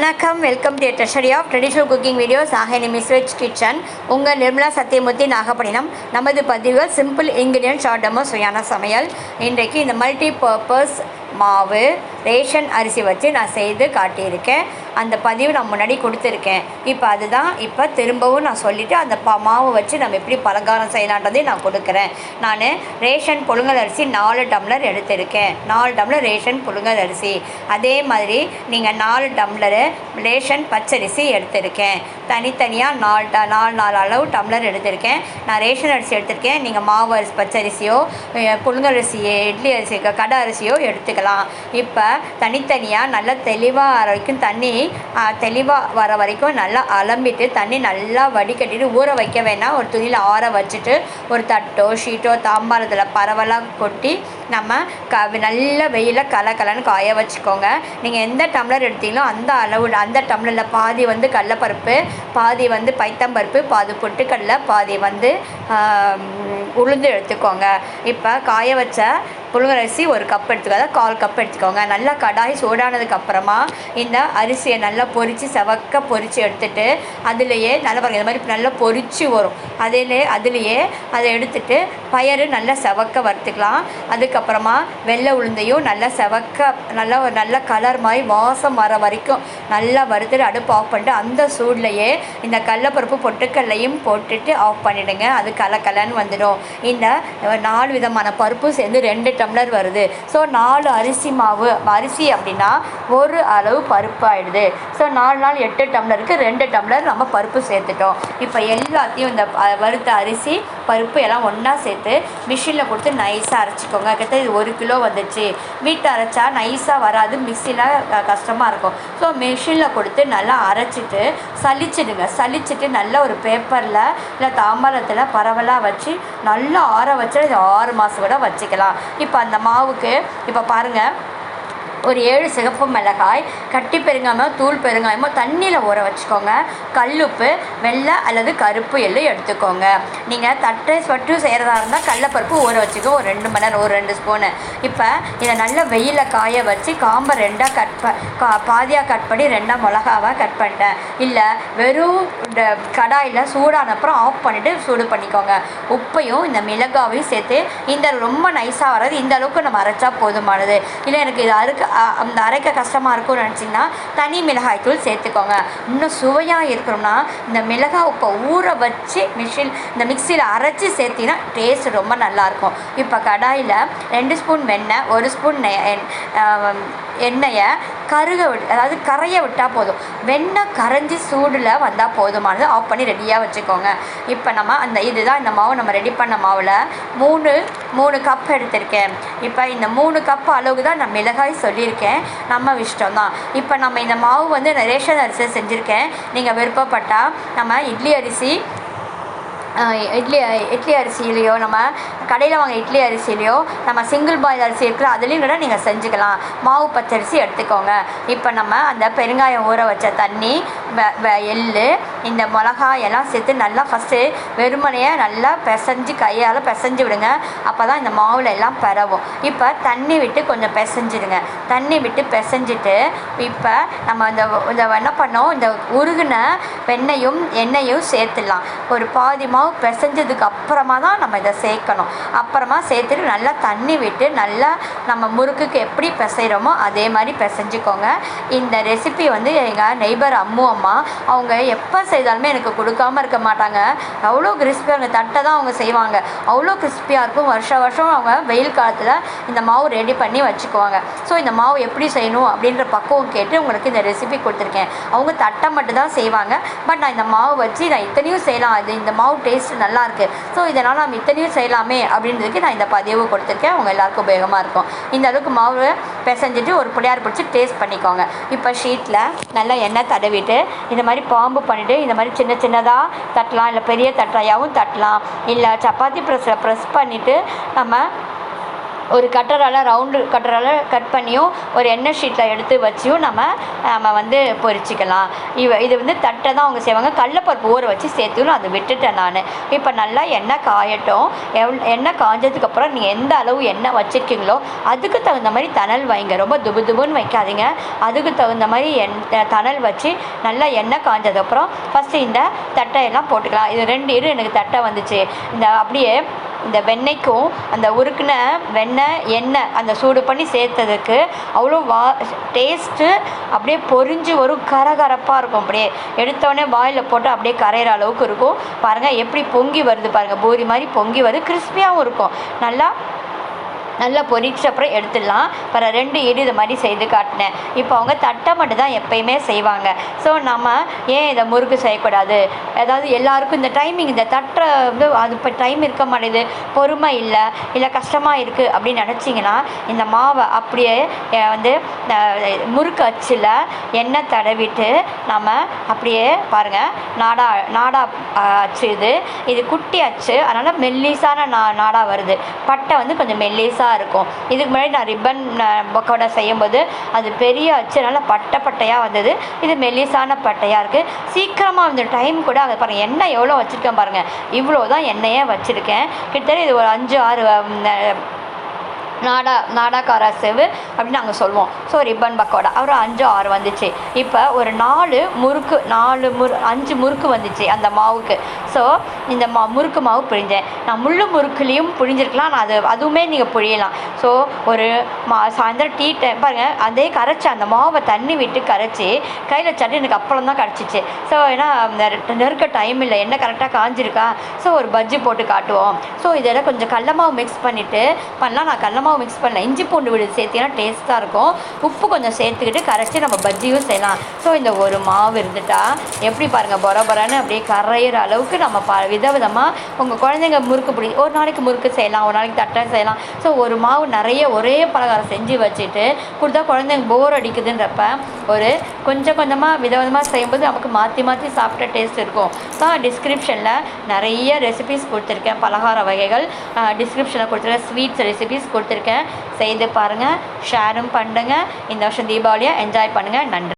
வணக்கம் welcome to treasury of traditional cooking videos ஆகனி மிஸ்வெஜ் kitchen உங்கள் நிர்மலா சத்தியமூர்த்தி நாகப்பட்டினம். நமது பதிவுகள் சிம்பிள் இன்கிரியன்ட் ஷார்ட் டெமோ சுவையான சமையல். இன்றைக்கு இந்த மல்டி பர்பஸ் மாவு ரேஷன் அரிசி வச்சு நான் செய்து காட்டியிருக்கேன். அந்த பதிவு நான் முன்னாடி கொடுத்துருக்கேன். இப்போ அதுதான் இப்போ திரும்பவும் நான் சொல்லிவிட்டு அந்த ப மாவை வச்சு நம்ம எப்படி பலகாரம் செய்யலான்றதையும் நான் கொடுக்குறேன். நான் ரேஷன் புழுங்கல் அரிசி நாலு டம்ளர் எடுத்திருக்கேன். நாலு டம்ளர் ரேஷன் புழுங்கல் அரிசி. அதே மாதிரி நீங்கள் நாலு டம்ளரு ரேஷன் பச்சரிசி எடுத்திருக்கேன். தனித்தனியாக நாலு ட நாலு நாலு அளவு டம்ளர் எடுத்திருக்கேன். நான் ரேஷன் அரிசி எடுத்திருக்கேன். நீங்கள் மாவு அரிசி பச்சரிசியோ புழுங்கல் அரிசி இட்லி அரிசி கடை அரிசியோ எடுத்துக்கலாம். இப்போ தனித்தனியாக நல்லா தெளிவாக வரைக்கும் தண்ணி தெளிவாக வர வரைக்கும் நல்லா அலம்பிட்டு தண்ணி நல்லா வடிகட்டிட்டு ஊற வைக்க வேணாம். ஒரு துணியில் ஆற வச்சுட்டு ஒரு தட்டோ ஷீட்டோ தாம்பாளத்தில் பரவலாக கொட்டி நம்ம க நல்ல கல கலன்னு காய வச்சுக்கோங்க. நீங்கள் எந்த டம்ளர் எடுத்தீங்களோ அந்த அளவு அந்த டம்ளரில் பாதி வந்து கடலப்பருப்பு பாதி வந்து பைத்தம்பருப்பு பாதி பொட்டுக்கடலை பாதி வந்து உளுந்து எடுத்துக்கோங்க. இப்போ காய வச்ச புழுங்கரிசி ஒரு கப் எடுத்துக்கோங்க கால் கப் எடுத்துக்கோங்க. நல்லா கடாய் சூடானதுக்கு அப்புறமா இந்த அரிசியை நல்லா பொரித்து செவக்க பொரித்து எடுத்துட்டு அதுலேயே நல்லா பாருங்க இந்த மாதிரி நல்லா பொரிச்சு வரும். அதிலே அதுலேயே அதை எடுத்துட்டு பயறு நல்லா செவக்க வறுத்துக்கலாம். அதுக்கப்புறமா வெள்ளை உளுந்தையும் நல்லா செவக்க நல்லா ஒரு நல்ல கலர் மாதிரி வாசம் வர வரைக்கும் நல்லா வறுத்துட்டு அடுப்பு ஆஃப் பண்ணிட்டு அந்த சூட்லேயே இந்த கடலப்பருப்பு பொட்டுக்கல்லையும் போட்டுட்டு ஆஃப் பண்ணிவிடுங்க அது கலக்கலன்னு வந்துடும். இந்த நாலு விதமான பருப்பு சேர்ந்து ரெண்டு டம்ளர் வருது. ஸோ நாலு அரிசி மாவு அரிசி அப்படின்னா ஒரு அளவு பருப்பு ஆகிடுது ஸோ நாலு நாள் எட்டு டம்ளருக்கு ரெண்டு டம்ளர் நம்ம பருப்பு சேர்த்துட்டோம். இப்போ எல்லாத்தையும் இந்த வறுத்த அரிசி பருப்பு எல்லாம் ஒன்றா சேர்த்து மிஷினில் கொடுத்து நைஸாக அரைச்சிக்கோங்க. கிட்ட இது ஒரு கிலோ வந்துச்சு. வீட்டில் அரைச்சா நைஸாக வராது. மிக்சியில் கஷ்டமாக இருக்கும். ஸோ மிஷினில் கொடுத்து நல்லா அரைச்சிட்டு சலிச்சிடுங்க சலிச்சிட்டு நல்ல ஒரு பேப்பரில் இல்லை தாம்பரத்தில் பரவலாக வச்சு நல்லா ஆற வச்சு இது ஆறு மாதம் கூட வச்சுக்கலாம். இப்போ அந்த மாவுக்கு இப்போ பாருங்கள் ஒரு ஏழு சிகப்பு மிளகாய் கட்டி பெருங்காயமோ தூள் பெருங்காயமோ தண்ணியில் ஊற வச்சுக்கோங்க. கல்லுப்பு வெள்ளை அல்லது கருப்பு எள்ளு எடுத்துக்கோங்க. நீங்கள் தட்டை சொட்டு செய்கிறதா இருந்தால் கடலப்பருப்பு ஊற வச்சுக்கோ ஒரு ரெண்டு மணி நேரம் ஒரு ரெண்டு ஸ்பூனு. இப்போ இதை நல்லா வெயிலில் காய வச்சு காம்பை ரெண்டாக கட் ப கா பாதியாக கட் பண்ணி ரெண்டாக மிளகாவாக கட் பண்ணிட்டேன். இல்லை வெறும் கடாயில் சூடான அப்புறம் ஆஃப் பண்ணிவிட்டு சூடு பண்ணிக்கோங்க. உப்பையும் இந்த மிளகாவையும் சேர்த்து இந்த ரொம்ப நைஸாக வராது இந்த அளவுக்கு நம்ம அரைச்சா போதுமானது. இல்லை எனக்கு இது அறுக்க அந்த அரைக்க கஷ்டமாக இருக்கும்னு நினச்சிங்கன்னா தனி மிளகாய் தூள் சேர்த்துக்கோங்க. இன்னும் சுவையாக இருக்கணும்னா இந்த மிளகாய் உப்பை ஊற வச்சு மிஷின் இந்த மிக்சியில் அரைச்சி சேர்த்தினா டேஸ்ட் ரொம்ப நல்லாயிருக்கும் இப்போ கடாயில் ரெண்டு ஸ்பூன் வெண்ணெய் ஒரு ஸ்பூன் எண்ணெயை கருக விட்டு அதாவது கரைய விட்டால் போதும். வெண்ணெய் கரைஞ்சி சூடில் வந்தால் போதுமானது. ஆஃப் பண்ணி ரெடியாக வச்சுக்கோங்க. இப்போ நம்ம அந்த இதுதான் இந்த மாவு நம்ம ரெடி பண்ண மாவில் மூணு மூணு கப் எடுத்திருக்கேன். இப்போ இந்த மூணு கப் அளவுக்கு தான் நான் மிளகாய் சொல்லியிருக்கேன். நம்ம இஷ்டம் தான் இப்போ நம்ம இந்த மாவு வந்து நான் ரேஷன் அரிசி செஞ்சுருக்கேன். நீங்கள் விருப்பப்பட்டால் நம்ம இட்லி அரிசி இட்லி இட்லி அரிசியிலையோ நம்ம கடையில் வாங்க இட்லி அரிசியிலையோ நம்ம சிங்கிள் பாயில் அரிசி இருக்கிற அதுலேயும் கூட நீங்கள் செஞ்சுக்கலாம். மாவு பச்சரிசி எடுத்துக்கோங்க. இப்போ நம்ம அந்த பெருங்காயம் ஊற வச்ச தண்ணி எள்ளு இந்த மிளகாய் எல்லாம் சேர்த்து நல்லா ஃபஸ்ட்டு வெறுமனையை நல்லா பிசைஞ்சு கையால் பிசைஞ்சு விடுங்க. அப்போ தான் இந்த மாவில் எல்லாம் பரவும். இப்போ தண்ணி விட்டு கொஞ்சம் பிசைஞ்சிடுங்க. தண்ணி விட்டு பிசைஞ்சிட்டு இப்போ நம்ம இந்த இந்த என்ன பண்ணோம்? இந்த உருகுன வெண்ணையும் எண்ணெயும் சேர்த்துடலாம். ஒரு பாதி மாவு பிசைஞ்சதுக்கு அப்புறமா தான் நம்ம இதை சேர்க்கணும். அப்புறமா சேர்த்துட்டு நல்லா தண்ணி விட்டு நல்லா நம்ம முறுக்குக்கு எப்படி பிசைகிறோமோ அதே மாதிரி பிசைஞ்சுக்கோங்க. இந்த ரெசிபி வந்து எங்கள் நெய்பர் அம்மு அம்மா அவங்க எப்போ செய்தாலுமே எனக்கு கொடுக்காம இருக்க மாட்டாங்க. அவ்வளோ கிறிஸ்பியாக அந்த தட்டை தான் அவங்க செய்வாங்க. அவ்வளோ கிறிஸ்பியாக இருக்கும். வருஷம் வருஷம் அவங்க வெயில் காலத்தில் இந்த மாவு ரெடி பண்ணி வச்சுக்குவாங்க. ஸோ இந்த மாவு எப்படி செய்யணும் அப்படின்ற பக்குவம் கேட்டு உங்களுக்கு இந்த ரெசிபி கொடுத்துருக்கேன். அவங்க தட்டை மட்டும் தான் செய்வாங்க. பட் நான் இந்த மாவு வச்சு நான் இத்தனையும் செய்யலாம். இது இந்த மாவு டேஸ்ட் நல்லாயிருக்கு ஸோ இதனால் நம்ம இத்தனையும் செய்யலாமே அப்படின்றதுக்கு நான் இந்த பதிவு கொடுத்துருக்கேன். அவங்க எல்லாருக்கும் உபயோகமாக இருக்கும். இந்த அளவுக்கு மாவு பிசைஞ்சிட்டு ஒரு புளியார் பிடிச்சி டேஸ்ட் பண்ணிக்கோங்க. இப்போ ஷீட்டில் நல்லா எண்ணெய் தடவிட்டு இந்த மாதிரி பாம்பு பண்ணிவிட்டு இந்த மாதிரி சின்ன சின்னதாக தட்டலாம். இல்லை பெரிய தட்டையாகவும் தட்டலாம். இல்லை சப்பாத்தி ப்ரெஸ்ஸில் ப்ரெஸ் பண்ணிவிட்டு நம்ம ஒரு கட்டரால் ரவுண்டு கட்டரால் கட் பண்ணியும் ஒரு எண்ணெய் ஷீட்டில் எடுத்து வச்சியும் நம்ம நம்ம வந்து பொரிச்சிக்கலாம். இவ இது வந்து தட்டை தான் அவங்க செய்வாங்க. கடலப்பருப்பு ஊற வச்சு சேர்த்துக்கணும். அதை விட்டுட்டேன் நான். இப்போ நல்லா எண்ணெய் காயட்டும். எவ் எண்ணெய் காஞ்சதுக்கப்புறம் நீங்கள் எந்த அளவு எண்ணெய் வச்சுருக்கீங்களோ அதுக்கு தகுந்த மாதிரி தணல் வைங்க. ரொம்ப துபு துபுன்னு வைக்காதீங்க. அதுக்கு தகுந்த மாதிரி எண் தணல் வச்சு நல்லா எண்ணெய் காஞ்சதுக்கப்புறம் ஃபஸ்ட்டு இந்த தட்டையெல்லாம் போட்டுக்கலாம். இது ரெண்டு இரு எனக்கு தட்டை வந்துச்சு. இந்த அப்படியே இந்த வெண்ணெய்க்கும் அந்த உருக்குன வெண்ணெய் எண்ணெய் அந்த சூடு பண்ணி சேர்த்ததுக்கு அவ்வளோ வா டேஸ்ட்டு அப்படியே பொரிஞ்சு வரும் கரகரப்பாக இருக்கும். அப்படியே எடுத்தோடனே வாயில் போட்டு அப்படியே கரையிற அளவுக்கு இருக்கும். பாருங்கள் எப்படி பொங்கி வருது பாருங்கள் பூரி மாதிரி பொங்கி வருது. கிறிஸ்பியாகவும் இருக்கும். நல்லா நல்லா பொரிச்ச அப்புறம் எடுத்துடலாம். அப்புறம் ரெண்டு இடு இது மாதிரி செய்து காட்டினேன். இப்போ அவங்க தட்டை மட்டும் தான் எப்பயுமே செய்வாங்க. ஸோ நம்ம ஏன் இதை முறுக்கு செய்யக்கூடாது? அதாவது எல்லாருக்கும் இந்த டைமிங் இந்த தட்டை வந்து அது இப்போ டைம் இருக்க மாட்டேது பொறுமை இல்லை. இல்லை கஷ்டமாக இருக்குது அப்படின்னு நினச்சிங்கன்னா இந்த மாவை அப்படியே வந்து முறுக்கு அச்சில் எண்ணெய் தடவிட்டு நம்ம அப்படியே பாருங்கள் நாடா நாடா அச்சு இது. இது குட்டி அச்சு. அதனால் மெல்லிசான நா நாடா வருது. பட்டை வந்து கொஞ்சம் மெல்லிஸாக இருக்கும். இதுக்கு முன்னாடி நான் ரிப்பன் பக்கோடா செய்யும்போது அது பெரிய அச்சு. நல்லா பட்டை பட்டையாக வந்தது. இது மெல்லிசான பட்டையாக இருக்குது சீக்கிரமாக வந்து டைம் கூட அதை பாருங்கள் எண்ணெய் எவ்வளோ வச்சுருக்கேன் பாருங்கள் இவ்வளோ தான் எண்ணெயே வச்சுருக்கேன். கிட்டத்தட்ட இது ஒரு அஞ்சு ஆறு நாடா நாடாக்கார செவு அப்படின்னு நாங்கள் சொல்லுவோம். So ribbon pakoda. ஒரு அஞ்சு ஆறு வந்துச்சு. இப்போ ஒரு நாலு முறுக்கு நாலு முறு அஞ்சு முறுக்கு வந்துச்சு அந்த மாவுக்கு. ஸோ இந்த மா முறுக்கு மாவு பிழிஞ்சேன். நான் முள்ளு முறுக்குலேயும் புழிஞ்சிருக்கலாம். நான் அது அதுவுமே நீங்கள் புழியலாம். ஸோ ஒரு மா சாயந்தரம் டீ டைம் பாருங்கள் அதே கரைச்சி அந்த மாவை தண்ணி விட்டு கரைச்சி கையில் சட்டி எனக்கு அப்புறம் தான் கிடச்சிச்சு. ஸோ ஏன்னா நெருக்க டைம் இல்லை. என்ன கரெக்டாக காஞ்சிருக்கா? ஸோ ஒரு பஜ்ஜி போட்டு காட்டுவோம். ஸோ இதெல்லாம் கொஞ்சம் கடல மாவு மிக்ஸ் பண்ணிவிட்டு பண்ணலாம். நான் கடல மாவு மிக்ஸ் பண்ணல. இஞ்சி பூண்டு விழுது சேர்த்திங்கன்னா டேஸ்ட்டாக இருக்கும். உப்பு கொஞ்சம் சேர்த்துக்கிட்டு கரைச்சி நம்ம பஜ்ஜியும் செய்யலாம். ஸோ இந்த ஒரு மாவு இருந்துட்டா எப்படி பாருங்கள் பொர அப்படியே கரையிற அளவுக்கு நம்ம ப விதவிதமாக உங்கள் குழந்தைங்க முறுக்கு பிடி ஒரு நாளைக்கு முறுக்கு செய்யலாம் ஒரு நாளைக்கு தட்டை செய்யலாம். ஸோ ஒரு மாவு நிறைய ஒரே பலகாரம் செஞ்சு வச்சுட்டு கொடுத்தா குழந்தைங்க போர் அடிக்குதுன்றப்ப ஒரு கொஞ்சம் கொஞ்சமாக விதவிதமாக செய்யும்போது நமக்கு மாற்றி மாற்றி சாப்பிட்ட டேஸ்ட் இருக்கும். ஸோ டிஸ்கிரிப்ஷனில் நிறைய ரெசிபிஸ் கொடுத்துருக்கேன். பலகார வகைகள் டிஸ்கிரிப்ஷனில் கொடுத்துருக்கேன். ஸ்வீட்ஸ் ரெசிபிஸ் கொடுத்துருக்கேன். செய்து பாருங்கள் ஷேரும் பண்ணுங்க. இந்த வருஷம் தீபாவளியை என்ஜாய் பண்ணுங்கள் நன்றி.